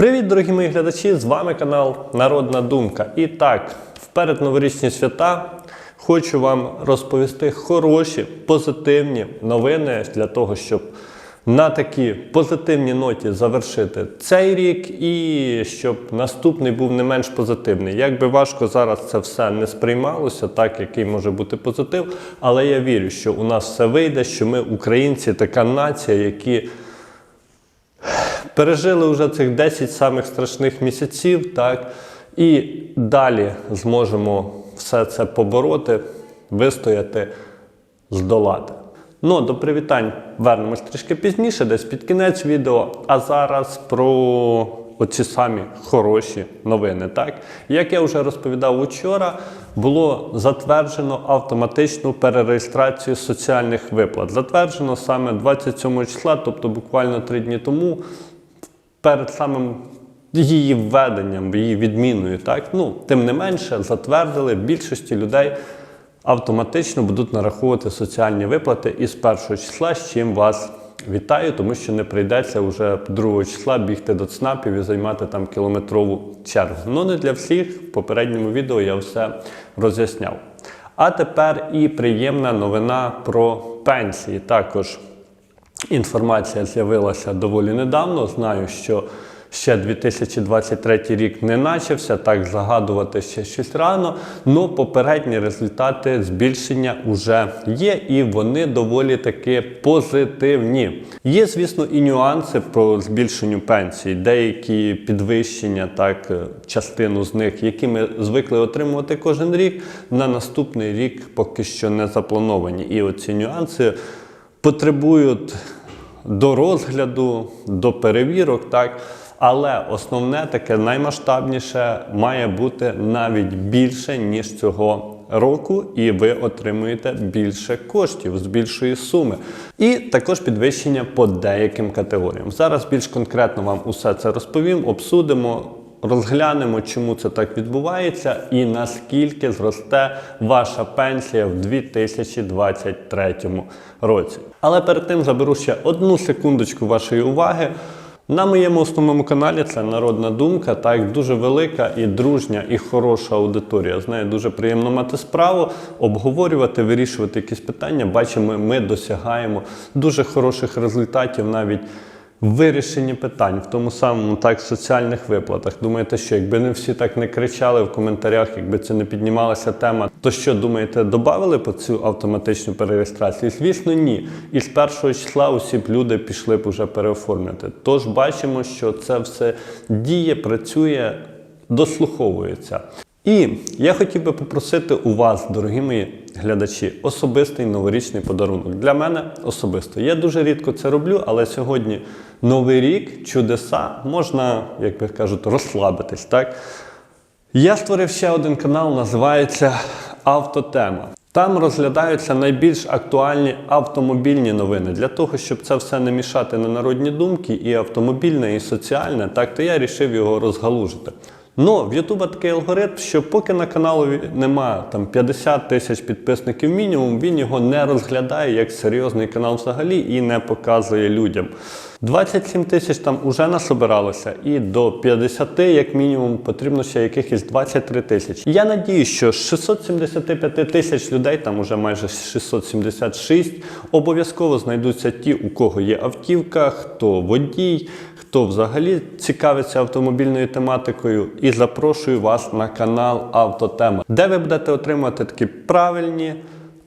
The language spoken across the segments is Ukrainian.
Привіт, дорогі мої глядачі! З вами канал Народна Думка. І так, в передноворічні свята хочу вам розповісти хороші, позитивні новини для того, щоб на такій позитивній ноті завершити цей рік і щоб наступний був не менш позитивний. Як би важко зараз це все не сприймалося, так який може бути позитив, але я вірю, що у нас все вийде, що ми, українці, така нація, які пережили вже цих 10 самих страшних місяців, так, і далі зможемо все це побороти, вистояти, здолати. Ну, до привітань вернемось трішки пізніше, десь під кінець відео. А зараз про оці самі хороші новини. Так? Як я вже розповідав учора, було затверджено автоматичну перереєстрацію соціальних виплат. Затверджено саме 27 числа, тобто буквально три дні тому, перед самим її введенням, її відміною. Так? Ну, тим не менше, затвердили більшості людей автоматично будуть нараховувати соціальні виплати із першого числа, з чим вас вітаю, тому що не прийдеться вже 2 числа бігти до ЦНАПів і займати там кілометрову чергу. Ну не для всіх. В попередньому відео я все роз'ясняв. А тепер і приємна новина про пенсії. Також інформація з'явилася доволі недавно. Знаю, що ще 2023 рік не начався, так загадувати ще щось рано. але попередні результати збільшення вже є, і вони доволі таки позитивні. Є, звісно, і нюанси про збільшенню пенсій, деякі підвищення, так, частину з них, які ми звикли отримувати кожен рік, на наступний рік поки що не заплановані. І оці нюанси потребують до розгляду, до перевірок, так. Але основне таке наймасштабніше має бути навіть більше, ніж цього року, і ви отримуєте більше коштів з більшої суми. І також підвищення по деяким категоріям. Зараз більш конкретно вам усе це розповім, обсудимо. Розглянемо, чому це так відбувається, і наскільки зросте ваша пенсія в 2023 році. Але перед тим заберу ще одну секундочку вашої уваги. На моєму основному каналі це Народна Думка, так дуже велика і дружня, і хороша аудиторія. З нею дуже приємно мати справу, обговорювати, вирішувати якісь питання. Бачимо, ми досягаємо дуже хороших результатів навіть. Вирішенні питань в тому самому так соціальних виплатах. Думаєте, що якби не всі так не кричали в коментарях, якби це не піднімалася тема, то що думаєте, додали по цю автоматичну перереєстрацію? Звісно, ні. І з першого числа усі б люди пішли б уже переоформляти. Тож бачимо, що це все діє, працює, дослуховується. І я хотів би попросити у вас, дорогі мої глядачі, особистий новорічний подарунок. Для мене особисто. Я дуже рідко це роблю, але сьогодні новий рік, чудеса, можна, як би кажуть, розслабитись. так? Я створив ще один канал, називається Автотема. Там розглядаються найбільш актуальні автомобільні новини. Для того, щоб це все не мішати на народні думки, і автомобільне, і соціальне, так то я вирішив його розгалужити. Ну, в Ютуба такий алгоритм, що поки на каналі нема там 50 тисяч підписників мінімум, він його не розглядає як серйозний канал взагалі і не показує людям. 27 тисяч там уже насобиралося, і до 50, як мінімум, потрібно ще якихось 23 тисячі. Я надію, що з 675 тисяч людей, там уже майже 676, обов'язково знайдуться ті, у кого є автівка, хто водій, хто взагалі цікавиться автомобільною тематикою, і запрошую вас на канал Автотема, де ви будете отримувати такі правильні.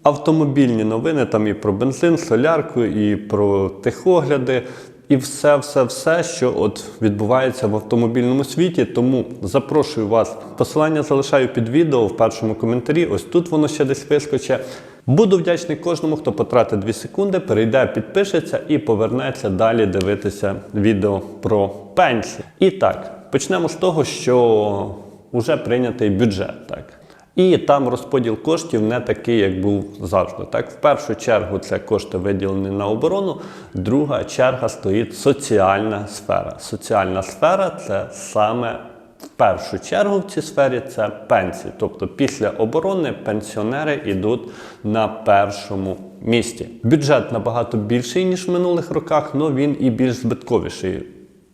Автомобільні новини там і про бензин, солярку, і про техогляди, і все, все, все, що от відбувається в автомобільному світі. Тому запрошую вас. Посилання залишаю під відео в першому коментарі. Ось тут воно ще десь вискоче. Буду вдячний кожному, хто потратить 2 секунди, перейде, підпишеться і повернеться далі дивитися відео про пенсії. І так, почнемо з того, що вже прийнятий бюджет. Так. І там розподіл коштів не такий, як був завжди. Так, в першу чергу це кошти виділені на оборону. Друга черга стоїть соціальна сфера. Соціальна сфера це саме в першу чергу в цій сфері це пенсії. Тобто після оборони пенсіонери йдуть на першому місці. Бюджет набагато більший ніж в минулих роках, але він і більш збитковіший.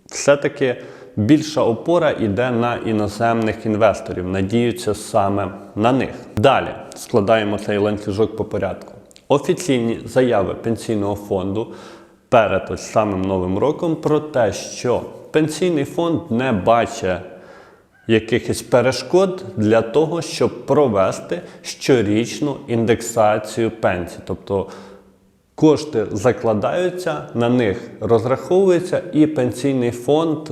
Все-таки більша опора йде на іноземних інвесторів, надіються саме на них. Далі складаємо цей ланцюжок по порядку. Офіційні заяви пенсійного фонду перед ось самим новим роком про те, що пенсійний фонд не бачить якихось перешкод для того, щоб провести щорічну індексацію пенсій. Тобто кошти закладаються, на них розраховується, і пенсійний фонд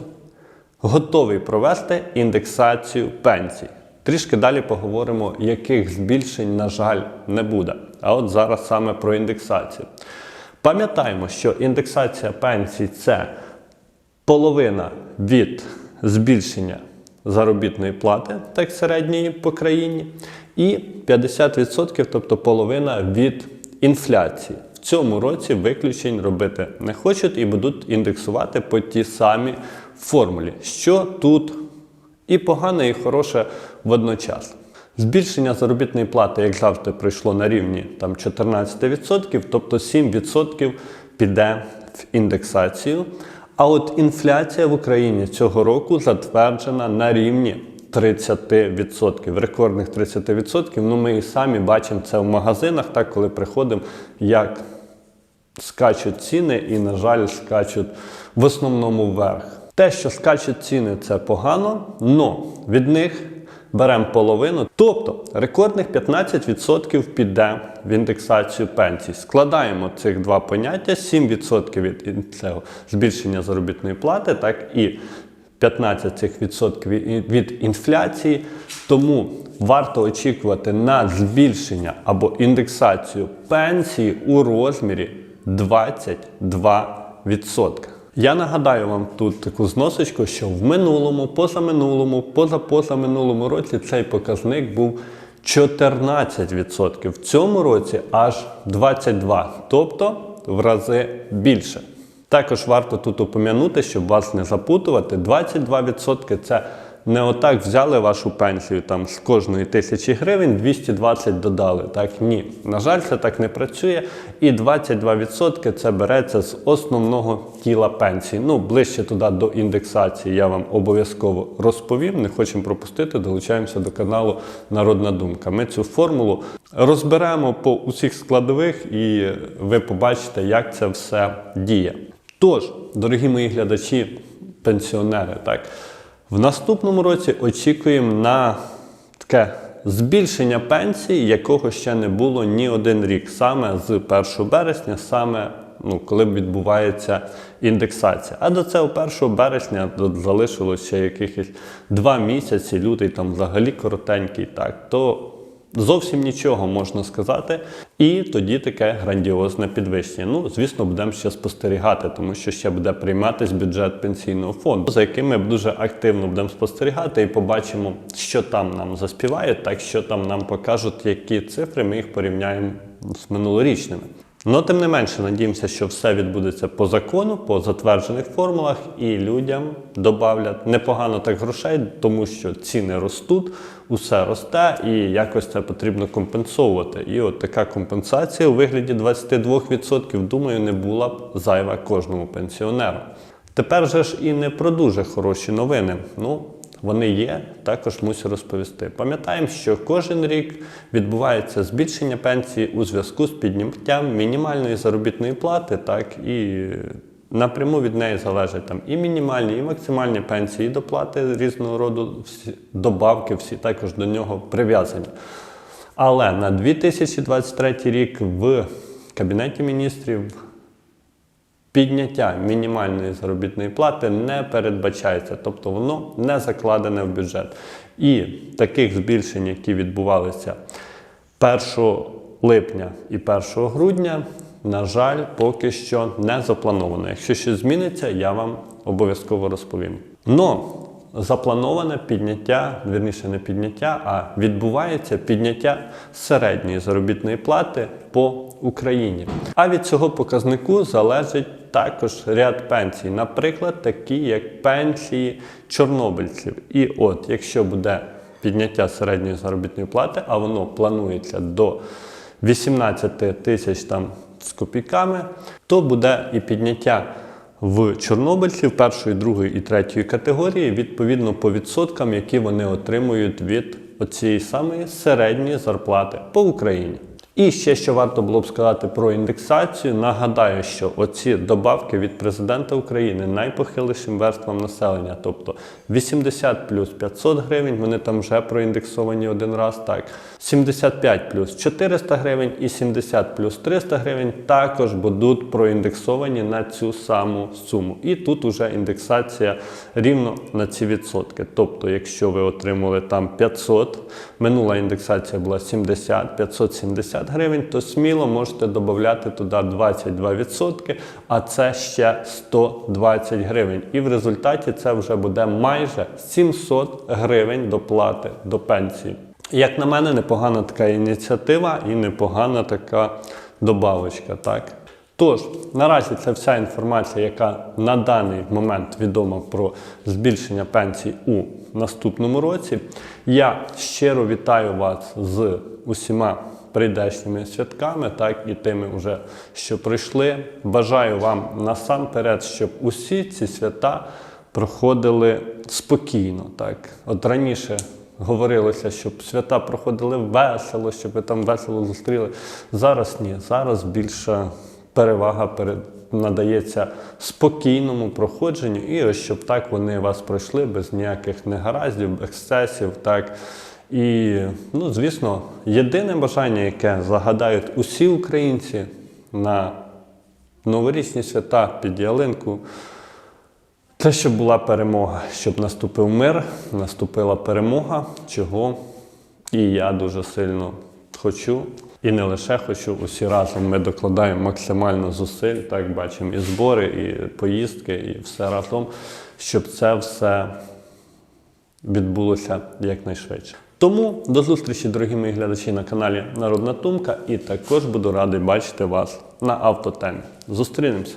готовий провести індексацію пенсій. Трішки далі поговоримо, яких збільшень, на жаль, не буде. А от зараз саме про індексацію. Пам'ятаємо, що індексація пенсій це половина від збільшення заробітної плати, так середньої по країні, і 50%, тобто половина від інфляції. В цьому році виключень робити не хочуть і будуть індексувати по ті самі формулі, що тут і погане, і хороше водночас. Збільшення заробітної плати, як завжди, пройшло на рівні там, 14%, тобто 7% піде в індексацію. А от інфляція в Україні цього року затверджена на рівні 30%, рекордних 30%. Ну ми і самі бачимо це в магазинах, так коли приходимо, як скачуть ціни і, на жаль, скачуть в основному вверх. Те, що скачуть ціни, це погано, але від них беремо половину. Тобто рекордних 15% піде в індексацію пенсій. Складаємо цих два поняття: 7% від цього збільшення заробітної плати, так і 15% від- інфляції. Тому варто очікувати на збільшення або індексацію пенсії у розмірі 22%. Я нагадаю вам тут таку зносочку, що в минулому, позаминулому, позапозаминулому році цей показник був 14%. В цьому році аж 22%, тобто в рази більше. Також варто тут упомянути, щоб вас не запутувати, 22% це не отак взяли вашу пенсію там з кожної тисячі гривень 220 додали. Так ні. На жаль, це так не працює. І 22% це береться з основного тіла пенсії. Ну, ближче туди до індексації я вам обов'язково розповім. Не хочемо пропустити, долучаємося до каналу Народна Думка. Ми цю формулу розберемо по усіх складових, і ви побачите, як це все діє. Тож, дорогі мої глядачі, пенсіонери, так. В наступному році очікуємо на таке збільшення пенсії, якого ще не було ні один рік, саме з 1 березня, саме ну, коли відбувається індексація. А до цього 1 березня залишилося ще якихось два місяці, лютий там взагалі коротенький, так, то Зовсім нічого можна сказати, і тоді таке грандіозне підвищення. Ну, звісно, будемо ще спостерігати, тому що ще буде прийматись бюджет пенсійного фонду, за яким ми дуже активно будемо спостерігати і побачимо, що там нам заспівають, так що там нам покажуть, які цифри ми їх порівняємо з минулорічними. Ну, тим не менше, надіємося, що все відбудеться по закону, по затверджених формулах, і людям додавлять непогано так грошей, тому що ціни ростуть, усе росте, і якось це потрібно компенсовувати. І от така компенсація у вигляді 22%, думаю, не була б зайва кожному пенсіонеру. Тепер же ж і не про дуже хороші новини. Ну, вони є, також мусю розповісти. Пам'ятаємо, що кожен рік відбувається збільшення пенсії у зв'язку з підняттям мінімальної заробітної плати, так і напряму від неї залежать там і мінімальні, і максимальні пенсії, і доплати різного роду всі добавки, всі також до нього прив'язані. Але на 2023 рік в Кабінеті міністрів підняття мінімальної заробітної плати не передбачається, тобто воно не закладене в бюджет. І таких збільшень, які відбувалися 1 липня і 1 грудня, на жаль, поки що не заплановано. Якщо щось зміниться, я вам обов'язково розповім. Но заплановане підняття, вірніше не підняття, а відбувається підняття середньої заробітної плати по Україні. А від цього показнику залежить також ряд пенсій, наприклад, такі як пенсії чорнобильців. І от, якщо буде підняття середньої заробітної плати, а воно планується до 18 тисяч там з копійками, то буде і підняття в чорнобильців першої, другої і третьої категорії відповідно по відсоткам, які вони отримують від оцієї самої середньої зарплати по Україні. І ще що варто було б сказати про індексацію. Нагадаю, що оці добавки від президента України найпохилішим верствам населення, тобто 80 плюс 500 гривень, вони там вже проіндексовані один раз. Так, 75 плюс 400 гривень і 70 плюс 300 гривень також будуть проіндексовані на цю саму суму. І тут уже індексація рівно на ці відсотки. Тобто, якщо ви отримали там 500, минула індексація була 70, 570 гривень, то сміло можете додати туди 22%, а це ще 120 гривень. І в результаті це вже буде майже 700 гривень доплати до пенсії. Як на мене, непогана така ініціатива і непогана така добавочка. Так? Тож, наразі це вся інформація, яка на даний момент відома про збільшення пенсій у наступному році. Я щиро вітаю вас з усіма прийдешніми святками, так і тими, вже, що пройшли. Бажаю вам насамперед, щоб усі ці свята проходили спокійно. Так, от раніше. Говорилося, щоб свята проходили весело, щоб ви там весело зустріли. Зараз ні. Зараз більша перевага перед надається спокійному проходженню, і ось щоб так вони вас пройшли без ніяких негараздів, ексцесів. Так. І, ну, звісно, єдине бажання, яке загадають усі українці на новорічні свята під ялинку. Це щоб була перемога, щоб наступив мир, наступила перемога, чого і я дуже сильно хочу. І не лише хочу, усі разом ми докладаємо максимально зусиль, так бачимо і збори, і поїздки, і все разом, щоб це все відбулося якнайшвидше. Тому до зустрічі, дорогі мої глядачі, на каналі Народна Думка, і також буду радий бачити вас на автотемі. Зустрінемося!